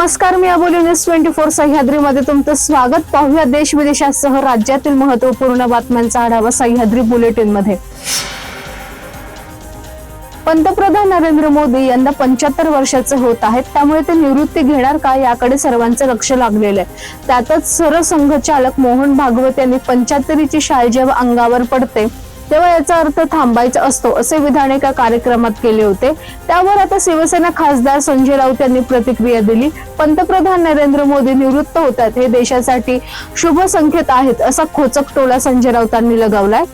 नमस्कार मी Aboli news twenty four सह्याद्रीमध्ये तुमचं स्वागत. पाहूया देश विदेशासह राज्यातील महत्त्वपूर्ण बातम्यांचा आढावा सह्याद्री बुलेटिनमध्ये पंतप्रधान नरेंद्र मोदी यंदा पंच्याहत्तर वर्षाचे होत आहेत. त्यामुळे ते निवृत्ती घेणार का याकडे सर्वांचे लक्ष लागलेलं आहे. त्यातच सरसंघचालक मोहन भागवत यांनी पंच्याहत्तरीची शाळ जेव्हा अंगावर पडते. तेव्हा याचा अर्थ थांबायचा असतो असे विधान एका कार्यक्रमात केले होते. त्यावर आता शिवसेना खासदार संजय राऊत यांनी प्रतिक्रिया दिली. पंतप्रधान नरेंद्र मोदी निवृत्त होतात. हे देशासाठी शुभ संकेत आहेत असा खोचक टोला संजय राऊतांनी लगावलाय.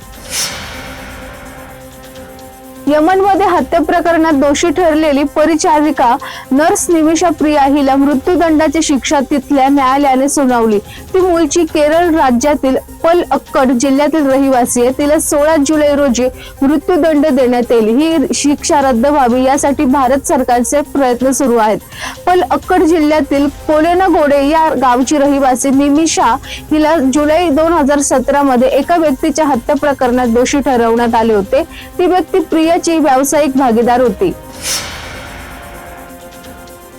यमनमध्ये हत्या प्रकरणात दोषी ठरलेली परिचारिका नर्स निमिषा प्रिया हिला मृत्यूदंडाची शिक्षा तिथल्या न्यायालयाने सुनावली. ती मूळची केरळ राज्यातील पल अक्कड जिल्ह्यातील रहिवासी आहे तिला सोळा जुलै रोजी मृत्यूदंड देण्यात येईल. ही शिक्षा रद्द व्हावी यासाठी भारत सरकारचे प्रयत्न सुरू आहेत. पल अक्कड जिल्ह्यातील कोलेनागोडे या गावची रहिवासी निमिषा हिला जुलै दोन हजार सतरा मध्ये एका व्यक्तीच्या हत्या प्रकरणात दोषी ठरवण्यात आले होते. ती व्यक्ती प्रियाची व्यावसायिक भागीदार होती.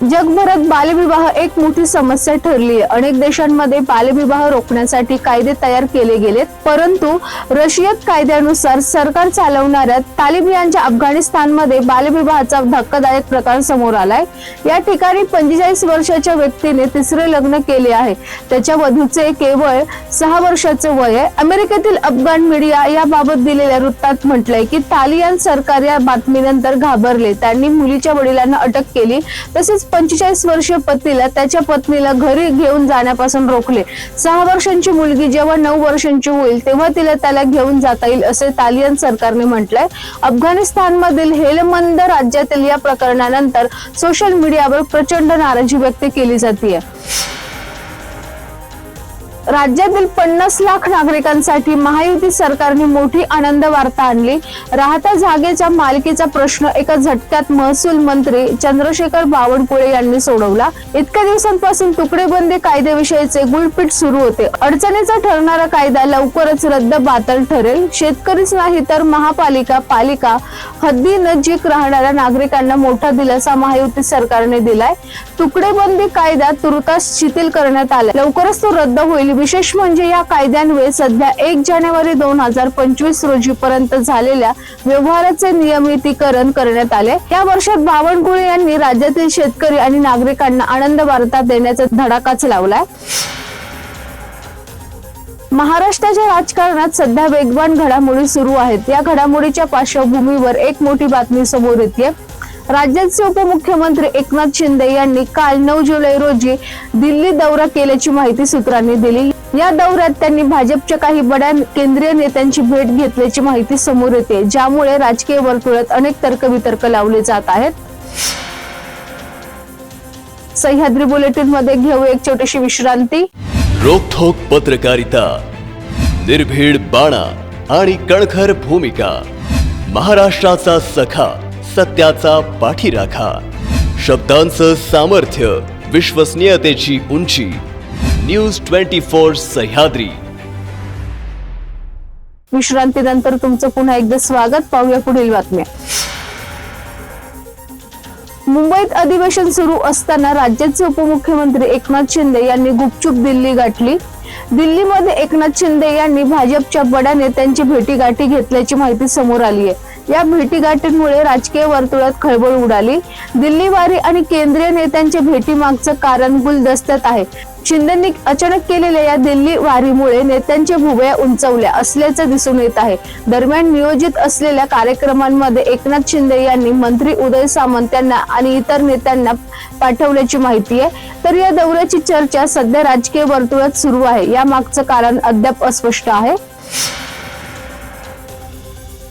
जगभरात बालविवाह एक मोठी समस्या ठरली आहे. अनेक देशांमध्ये बालविवाह रोखण्यासाठी कायदे तयार केले गेलेत परंतु रशियत कायद्यानुसार सरकार चालवणाऱ्या तालिबियांच्या अफगाणिस्तानमध्ये बालविवाहाचा धक्कादायक प्रकार समोर आलाय. या ठिकाणी पंचेचाळीस वर्षाच्या व्यक्तीने तिसरे लग्न केले आहे. त्याच्या वधूचे केवळ सहा वर्षाचे वय आहे. अमेरिकेतील अफगाण मीडिया याबाबत दिलेल्या वृत्तात म्हटलंय की तालियान सरकार या बातमीनंतर घाबरले. त्यांनी मुलीच्या वडिलांना अटक केली तसेच पंचेचाळीस वर्षीय पत्नीला त्याच्या पत्नीला घरी घेऊन जाण्यापासून रोखले. सहा वर्षांची मुलगी जेव्हा नऊ वर्षांची होईल तेव्हा तिला त्याला घेऊन जाता येईल असे तालियन सरकारने म्हटलंय. अफगाणिस्तानमधील हेलमंद राज्यातील या प्रकरणानंतर सोशल मीडियावर प्रचंड नाराजी व्यक्त केली जाते राज्यातील पन्नास लाख नागरिकांसाठी महायुती सरकारने मोठी आनंद वार्ता आणली. राहत्या जागेच्या मालकीचा प्रश्न एका झटक्यात महसूल मंत्री चंद्रशेखर बावनकुळे यांनी सोडवला. इतक्या दिवसांपासून तुकडेबंदी कायद्याविषयीचे गुळपीट सुरू होते. अडचणीचा ठरणारा कायदा लवकरच रद्द बातल ठरेल. शेतकरीच नाही तर महापालिका पालिका हद्दी नजीक राहणाऱ्या नागरिकांना मोठा दिलासा महायुती सरकारने दिलाय. तुकडेबंदी कायदा तुर्तास शिथिल करण्यात आला लवकरच तो रद्द होईल विशेष म्हणजे या कायद्यान्वये सध्या एक जानेवारी दोन हजार पंचवीस रोजी पर्यंत झालेल्या व्यवहाराचे नियमितीकरण करण्यात आले. या वर्षात बावनकुळे यांनी राज्यातील शेतकरी आणि नागरिकांना आनंद वार्ता देण्याचा धडाकाच लावलाय. महाराष्ट्राच्या राजकारणात सध्या वेगवान घडामोडी सुरू आहेत. या घडामोडीच्या पार्श्वभूमीवर एक मोठी बातमी समोर येते राज्याचे उपमुख्यमंत्री एकनाथ शिंदे यांनी काल नऊ जुलै रोजी दिल्ली दौरा केल्याची माहिती सूत्रांनी दिली. या दौऱ्यात त्यांनी भाजपच्या काही बड्या केंद्रीय नेत्यांची भेट घेतल्याची माहिती समोर येते ज्यामुळे राजकीय वर्तुळात अनेक तर्कवितर्क लावले जात आहेत. सह्याद्री बुलेटिनमध्ये घेऊ एक छोटीशी विश्रांती. रोखोक पत्रकारिता निर्भीड बाणा आणि कणखर भूमिका महाराष्ट्राचा सखा. सत्याचा पाठीराखा. शब्दांचं सामर्थ्य विश्वसनीयतेची उंची. News twenty four Sahyadri. विश्रांतीनंतर तुमचं पुन्हा एकदा स्वागत. पाहूया पुढील बातम्या. मुंबईत अधिवेशन सुरू असताना राज्याचे उपमुख्यमंत्री एकनाथ शिंदे यांनी गुपचूप दिल्ली गाठली. दिल्लीमध्ये एकनाथ शिंदे यांनी भाजपच्या बड्या नेत्यांची भेटीगाठी घेतल्याची माहिती समोर आली आहे. या भेटीगाठींमुळे राजकीय वर्तुळात खळबळ उडाली. दिल्लीवारी आणि केंद्रीय नेत्यांच्या भेटीमागचं कारण गुलदस्त्यात आहे. शिंदेंनी अचानक केलेल्या या दिल्ली वारीमुळे नेत्यांच्या भुवया उंचावल्या असल्याचं दिसून येत आहे. दरम्यान नियोजित असलेल्या कार्यक्रमांमध्ये एकनाथ शिंदे यांनी मंत्री उदय सामंत यांना आणि इतर नेत्यांना पाठवल्याची माहिती आहे. तर या दौऱ्याची चर्चा सध्या राजकीय वर्तुळात सुरू आहे. या मागचं कारण अद्याप अस्पष्ट आहे.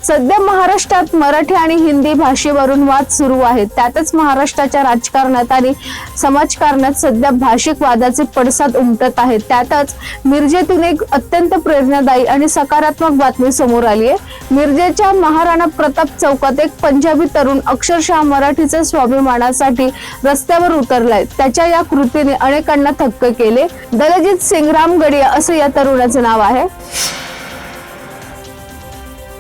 सध्या महाराष्ट्रात मराठी आणि हिंदी भाषेवरून वाद सुरू आहेत. त्यातच महाराष्ट्राच्या राजकारणात आणि समाजकारणात सध्या भाषिक वादाचे पडसाद उमटत आहेत. त्यातच मिरजेतून एक अत्यंत प्रेरणादायी आणि सकारात्मक बातमी समोर आली आहे मिरजेच्या महाराणा प्रताप चौकात एक पंजाबी तरुण अक्षरशः मराठीच्या स्वाभिमानासाठी रस्त्यावर उतरलाय. त्याच्या या कृतीने अनेकांना थक्क केले. दलजित सिंग रामगडिया असं या तरुणाचं नाव आहे.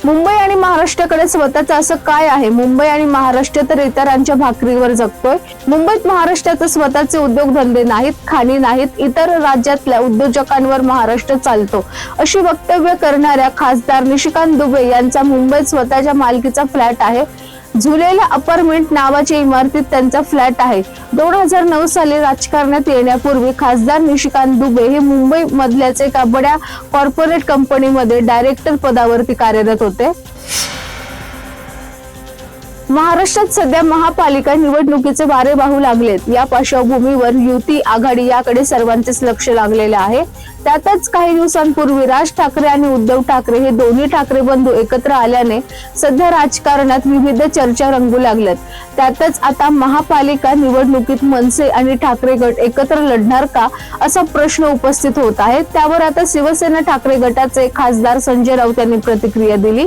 मुंबई महाराष्ट्राकडे स्वतःच असं काय आहे? मुंबई आणि महाराष्ट्र तर इतरांच्या भाकरीवर जगतोय. मुंबईत महाराष्ट्राचे स्वतःचे उद्योगधंदे नाहीत खाणी नाहीत इतर राज्यातल्या उद्योजकांवर महाराष्ट्र चालतो. अशी वक्तव्य करणाऱ्या खासदार निशिकांत दुबे यांचा मुंबईत स्वतःच्या मालकीचा फ्लॅट आहे. झुलेला अपार्टमेंट नावाच्या इमारतीत त्यांचा फ्लॅट आहे. दोन हजार नऊ साली राजकारणात येण्यापूर्वी खासदार निशिकांत दुबे हे मुंबई मधल्याच एका बड्या कॉर्पोरेट कंपनीमध्ये डायरेक्टर पदावरती कार्यरत होते. महाराष्ट्रात सध्या महापालिका निवडणुकीचे वारे वाहू लागलेत. या पार्श्वभूमीवर युती आघाडी याकडे सर्वांचेच लक्ष लागलेले आहे. त्यातच काही दिवसांपूर्वी राज ठाकरे आणि उद्धव ठाकरे हे दोन्ही ठाकरे बंधू एकत्र आल्याने सध्या राजकारणात विविध चर्चा रंगू लागल्यात. त्यातच आता महापालिका निवडणुकीत मनसे आणि ठाकरे गट एकत्र लढणार का असा प्रश्न उपस्थित होत आहे. त्यावर आता शिवसेना ठाकरे गटाचे खासदार संजय राऊत यांनी प्रतिक्रिया दिली.